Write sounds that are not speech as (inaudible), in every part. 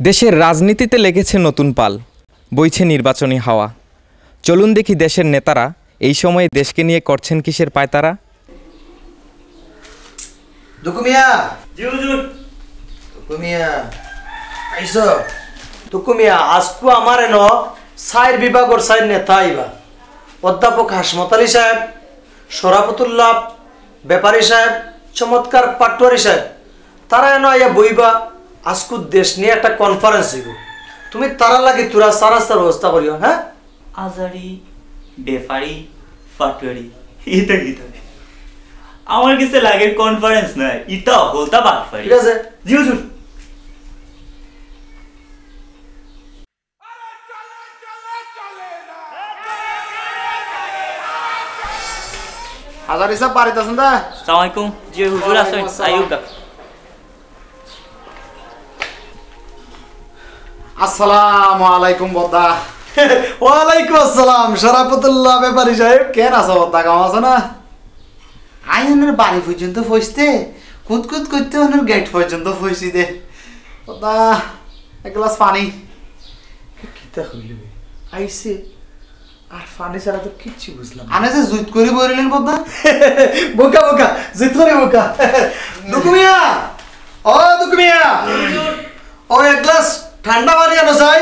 দেশের রাজনীতিতে লেগেছে নতুন পাল বইছে নির্বাচনী হাওয়া। চলুন দেখি দেশের নেতারা এই সময়ে দেশকে নিয়ে করছেন কিসের পায়তারা? দুকুমিয়া! জি হুজুর। দুকুমিয়া! আইস। দুকুমিয়া আজকু আমার এন সাইর বিভাগর সাইর নেতা আইবা। অধ্যাপক হাসমত আলী সাহেব সরাফতুল্লাহ ব্যাপারী সাহেব চমৎকার পাটোয়ারি সাহেব তারা এন আইয়া বইবা। আজকু দেশ নিয়ে একটা কনফারেন্স হইব তুমি তারা লাগে তোরা সারাস্তার ব্যবস্থা করিও হ্যাঁ? আজারি বেফারি ফাটুয়ারি ইতা গীতা আমার কাছে লাগে কনফারেন্স না ইতা হলতা বাটফারি ঠিক আছে। জি হুজুর। হাজার হিসাব বাড়িতে আছেন দা আসসালামু আলাইকুম জি হুজুর আসেন। আইয়ুব দা আসসালামু আলাইকুম বদ্দা। (laughs) ওয়ালাইকুম আসসালাম সরাফতুল্লাহ ব্যাপারী সাহেব। কেন আছো বদ্দা কেমন আছো না? আইনের বাড়ি পর্যন্ত ফসতে কুত কুত করতে ওনার গেট পর্যন্ত ফসি দে। বদ্দা এক গ্লাস পানি। কিতা হইল আইসে আর ফানি ছাড়া তো কিচ্ছু বুঝলাম আনে যে জুত করে বলিলেন বদ্দা। (laughs) বোকা বোকা জিতরে বোকা। দুকুমিয়া! ও দুকুমিয়া! ও এক গ্লাস ঠান্ডা পানি আনো চাই।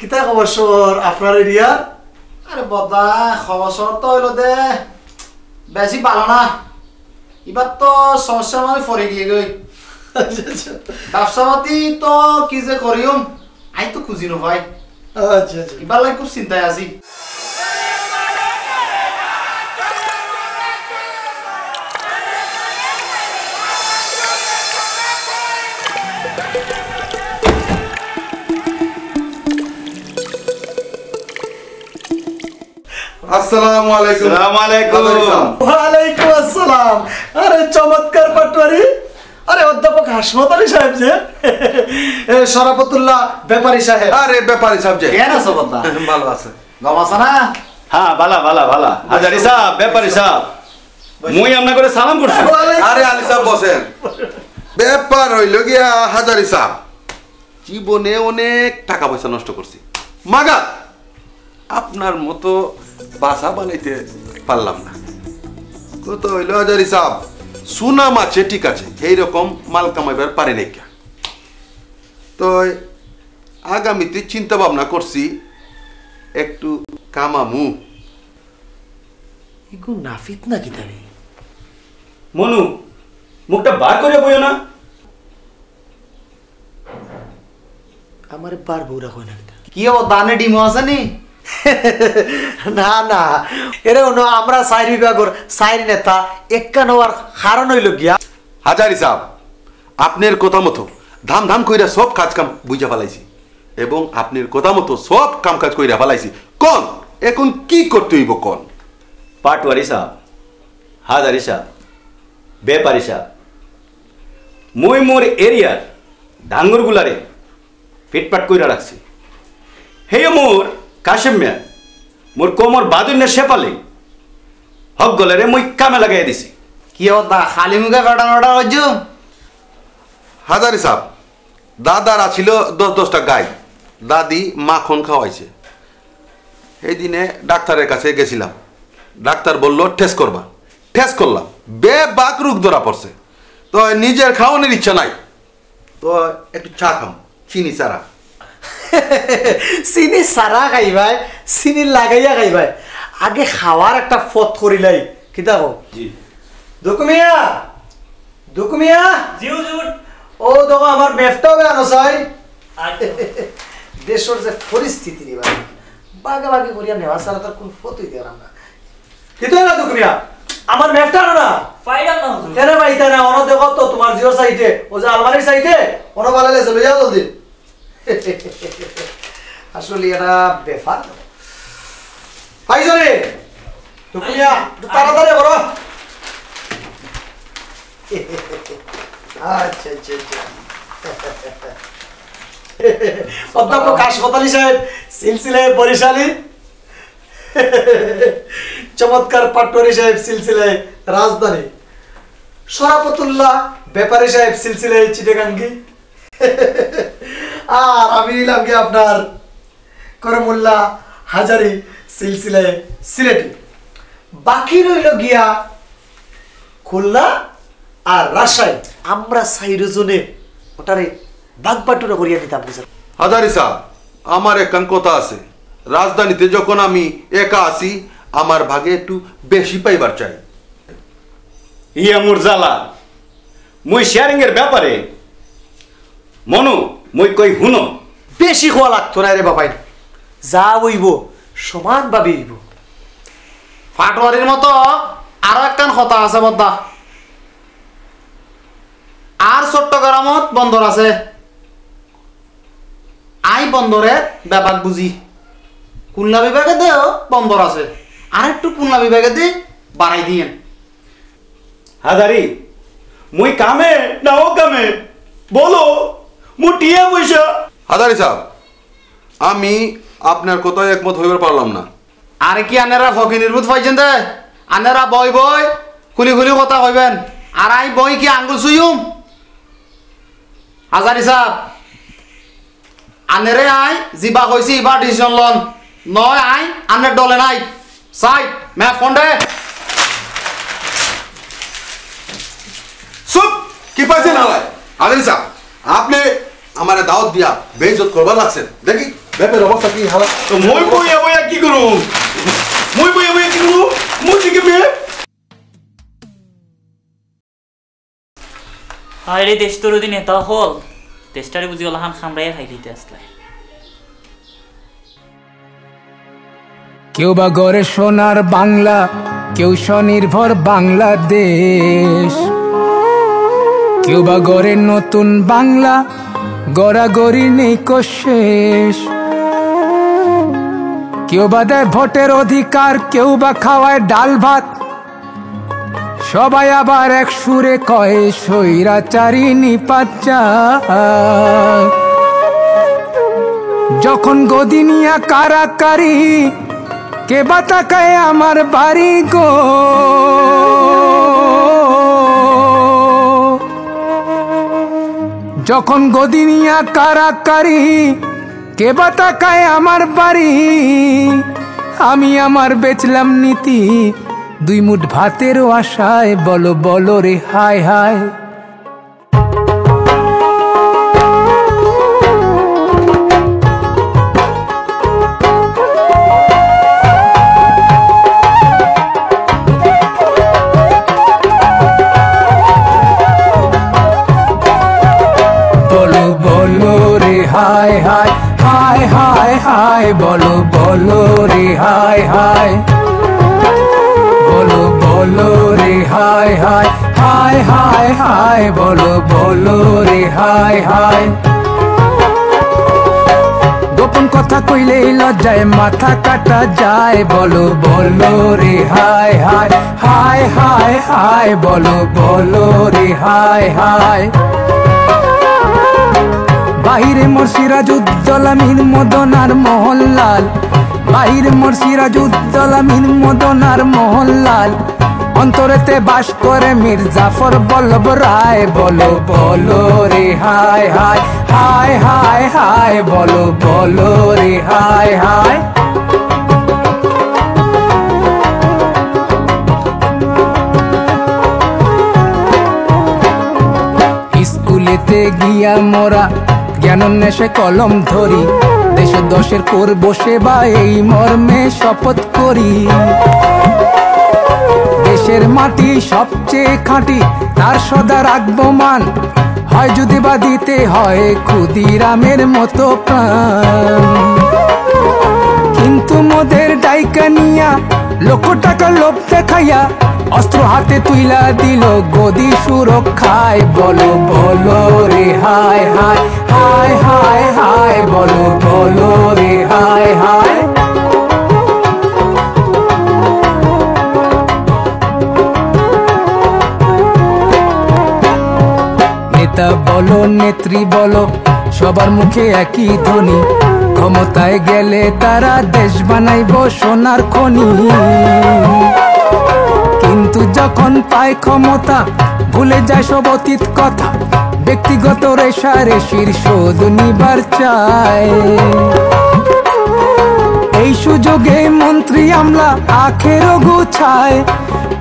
কিতা খবর সর আপনার এরিয়া আরে বদ্দা খবর সবর তো হইল দে। বেশি ভালো না। এবার তো সমস্যার মানে পড়ে গিয়ে গই ব্যবসাপাতি তো কি যে করিম আই তো খুঁজি নো ভাই আচ্ছা আচ্ছা। এবার লাগে খুব চিন্তায় আছি আসসালামু আলাইকুম। আসসালামু আলাইকুম। ইসলাম। ওয়ালাইকুম আসসালাম। আরে চমৎকার পাটোয়ারি। আরে অধ্যাপক হাসমত আলী সাহেব যে। এ, সরাফতুল্লাহ ব্যাপারী সাহেব। আরে ব্যাপারী সাহেব কেন আছো বদ্দা (laughs) ভালো আছে। গম আছে না? হ্যাঁ বালা বালা বালা হাজারি সাহ ব্যাপারী সাহ মুই আপনার করে সালাম করছি। আরে আলী সাহেব বসেন। ব্যাপার হইল গিয়া হাজারি সাহেব জীবনে অনেক টাকা পয়সা নষ্ট করছি। মাগা আপনার মতো বাসা বানাইতে পারলাম না। কত হইল হাজারি সাহেব? সুনাম আছে ঠিক আছে এইরকম মাল কামাইবার পারে নাই কে। তো আগামীতে চিন্তা ভাবনা করছি একটু কামামু। ইগু নাফিত না কিতাবে মনু মুখটা বার করে বইও না। আমারে বার বউরা কই না। কি হব দানে ডিমো আছে নি (laughs) না না। এরে অন্য আমরা সাইর বিভাগর সাইর নেতা একান হওয়ার কারণ হইল গিয়া। হাজারি সাহেব আপনার কথা মতো ধাম ধাম কইরা সব কাজ কাম বুঝা ফেলাইছি। এবং আপনার কথা মতো সব কাম কাজ কইরা ফেলাইছি। কোন এখন কি করতে হইব কোন? পাটওয়ারি সাহ হাজারি সাহ ব্যাপারী সাহ মুই মোর এরিয়ার ডাঙ্গর গুলারে ফিটপাট কইরা রাখছি। হে মোর কাশেম মিয়া মোর কোমর বাদুন্যা সেপালে হক গলারে মুই কামে লাগাই দিছি। কি দা খালি মুখে কাটানো ওটা হজ্জু হাজারি সাহেব দাদার আছিল দশ দশটা গাই। দাদি মাখন খাওয়াইছে। এই দিনে ডাক্তারের কাছে গেছিলাম। ডাক্তার বলল টেস্ট করবা। টেস্ট করলাম। বে বাক রোগ ধরা পড়ছে। তো নিজের খাওয়ানোর ইচ্ছা নাই। তো একটু চা খাম চিনি চারা। চিনি সারা খাইবাই চিনি লাগাইয়া খাইবাই আগে খাওয়ার একটা ফত করিলাই কিতা জি। দুকুমিয়া দুকুমিয়া। জি হুজুর ও দেখো আমার মেফটাও বেড়ানো চাই আচ্ছা। দেশের যে পরিস্থিতি রে ভাই বাগে বাগে করিয়া নেওয়া ছাড়া তার কোন ফতই দিলাম না। কিন্তু না দুকুমিয়া? আমার মেফটা না? ফাইডাম না কেন ভাই তাই না? অন দেখো তো তোমার জিও সাইটে ও যে আলমারির সাইটে অন বালালে চলে যাও জলদি। (laughs) আসলে এটা বেফার। পাইছরে একটু তাড়াতাড়ি করো (laughs) আচ্ছা আচ্ছা আচ্ছা। (laughs) অধ্যাপক হাসপাতালি সাহেব সিলসিলায় বরিশালী। চমৎকার পাটোয়ারি সাহেব সিলসিলায় রাজধানী। সরাপতুল্লাহ ব্যাপারী সাহেব সিলসিলায় চিটেগাঙ্গি। আর আমি নিলাম কি আপনার করমুল্লা হাজারি সিলসিলে সিলেটি। বাকি রইল গিয়া খুলনা আর রাজশাহী। আমরা সাইরোজনে ওটারে বাগবাটুরা করিয়া নিতাম বুঝলেন? হাজারি সাহ আমার একখান কথা আছে। রাজধানীতে যখন আমি একা আছি আমার ভাগে একটু বেশি পাইবার চাই। ইয়া মোর জ্বালা। মুই শেয়ারিং এর ব্যাপারে। মনু মুই কই হুনো বেশি খোয়া লাগতো না রে বাবাই যা হইব সমানভাবে হইব। ফাটোয়ারির মতো আরও একখান কথা আছে বদ্দা। আর চট্টগ্রামত বন্দর আছে। আই বন্দরে ব্যাপার বুঝি। খুলনা বিভাগে দেও বন্দর আছে। আর একটু খুলনা বিভাগে দি বাড়াই দিয়েন। হাজারি মুই কামে না ও কামে বলো। মু টিয়া পয়সা হাজারি সাহ আমি আপনার কথায় একমত হইবার পারলাম না। আরে কি আনেরা ফকি নির্বুত পাইছেন দে? আনেরা বই বই খুলি খুলি কথা কইবেন। আর আই বই কি আঙ্গুল সুইম হাজারি সাহ আনেরে আই জিবা কইছি ইবা ডিসিশন লন। নয় আই আনের ডলে নাই। সাই মে ফোন দে। চুপ কি পাইছেন হালাই হাজারি সাহ আপনি আমার দাওয়াত দিয়া বেইজত করবার লাগছেন। দেখি ব্যাপের অবস্থা কি হালা তো মই বইয়া বইয়া কি করু মই বইয়া বইয়া কি করু মুই দিকে মে হায় রে দেশ তোর যদি নেতা হল। দেশটারে বুঝি ওলাহান খামড়াইয়া খাই দিতে আসলে। কেউ বা গড়ে সোনার বাংলা কেউ স্বনির্ভর বাংলাদেশ। কেউ বা গড়ে নতুন বাংলা গড়া গড়াগড়ি নেই শেষ। কেউ বা দেয় ভোটের অধিকার, কেউ বা খাওয়ায় ডাল ভাত। সবাই আবার এক সুরে কয়ে সৈরাচারি নিপাত চায়। যখন গদিনিয়া কারাকারি, কে বা তাকায় আমার বাড়ি গো? যখন গদিনিয়া কারাকারি, কে বা তাকায় আমার বাড়ি? আমি আমার বেচলাম নীতি, দুই মুঠ ভাতেরও আশায় বলো বলো রে, হায় হায়। হায়, বলো বলো রে, হায় হায়। বলো বলো রে, হায় হায় হায় হায় হায়। বলো বলো রে, হায় হায়। গোপন কথা কইলেই লজ্জায় মাথা কাটা যায়। বলো বলো রে, হায় হায় হায় হায় হায়। বলো বলো রে, হায় হায়। বাহিরে মোর সিরাজুদ্দৌলামিন মদনার মোহনলাল বাহিরে মোর সিরাজুদ্দৌলামিন মদনার মোহনলাল অন্তরেতে বাস করে মীর জাফর বল্লভ রায়। বলো বলো রে, হায় হায় হায় হায় হায়, বলো বলো রে, হায় হায়। গিয়া মোরা জ্ঞানন্বেষে কলম ধরি? দেশ দশের করব সেবা, এই মর্মে শপথ করি। দেশের মাটি সবচেয়ে খাঁটি, তার সদা রাখব মান। হয় যদি বা দিতে হয় ক্ষুদিরামের মতো প্রাণ। কিন্তু মোদের ডাইকা নিয়া, লক্ষ টাকা লোভ দেখাইয়া অস্ত্র হাতে তুইলা দিল, গদি সুরক্ষায় বলো বলো রে, হায় হায় হায় হায় হায়, বলো বলো রে, হায় হায়। নেতা বলো, নেত্রী বলো, সবার মুখে একই ধ্বনি। ক্ষমতায় গেলে তারা দেশ বানাইব সোনার খনি। যখন পায় ক্ষমতা, ভুলে যায় সব অতীত কথা, ব্যক্তিগত রেশারেশির শোধ নিবার চায় এই সুযোগে মন্ত্রী আমলা আখের গুছায়,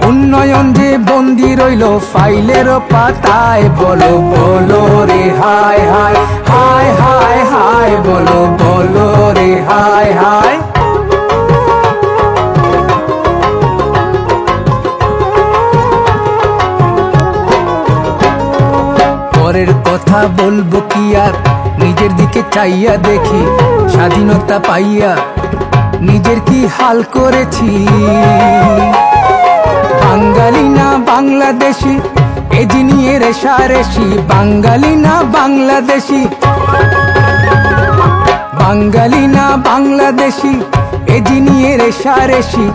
উন্নয়ন যে বন্দি রইল ফাইলের পাতায়, বলো বলো রে, হায় হায় হায় হায় হায়, বলো বলো রে, হায় হায়। কথা বলব কি আর? নিজের দিকে চাইয়া দেখি, স্বাধীনতা পাইয়া নিজের কি হাল করেছি? বাঙালি না বাংলাদেশি, এ নিয়ে রেশারেশি বাঙালি না বাংলাদেশি, বাঙালি না বাংলাদেশি, এ নিয়ে রেশারেশি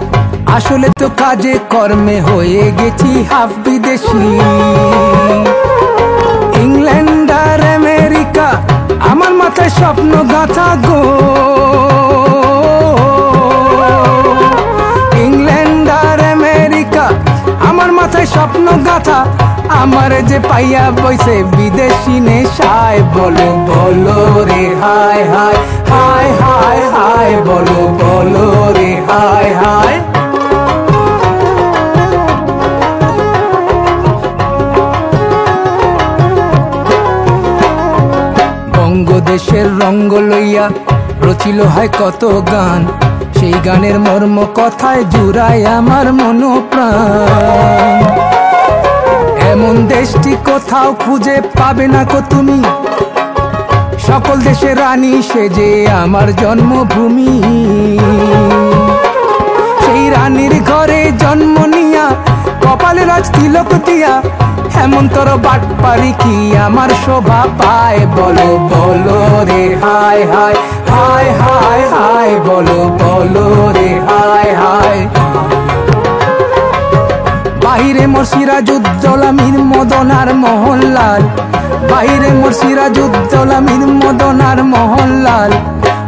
আসলে তো কাজে কর্মে হয়ে গেছি হাফ বিদেশি। মাথায় স্বপ্ন গাথা গো। ইংল্যান্ড আর আমেরিকা, আমার মাথায় স্বপ্ন গাথা। আমার যে পাইয়া বইছে বিদেশি নেশায়, বলো বলো রে, হায় হায় হায় হায় হায়, বলো বলো রে, হায় হায়। বঙ্গদেশের রঙ্গ লইয়া রচিল হয় কত গান। সেই গানের মর্ম কথায় জুড়ায় আমার মন প্রাণ এমন দেশটি কোথাও খুঁজে পাবে না কো তুমি। সকল দেশের রানী সেজে আমার জন্মভূমি। সেই রানীর ঘরে জন্ম নিয়া কপালে রাজ তিলক দিয়া হেমন্তর বাট পারি কি আমার শোভা পায়? বলো বলো রে, হায় হায় হায় হায় হায়, বলো বলো রে, হায় হায়। বাহিরে মোর সিরাজুদ্দৌলামির মদনার মোহনলাল। বাহিরে মোর সিরাজুদ্দৌলামির মদনার মোহনলাল।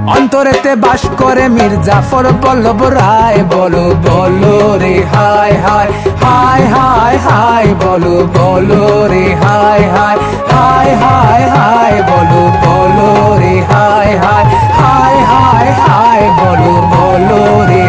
অন্তরেতে বাস করে মীর জাফর পল্লব রায় বলো বলো রে হায় হায় হায় হায় হায় বলো বলো রে হায় হায় হায় হায় হায় বলো বলো রে হায় হায় হায় হায় হায় বলো বলো রে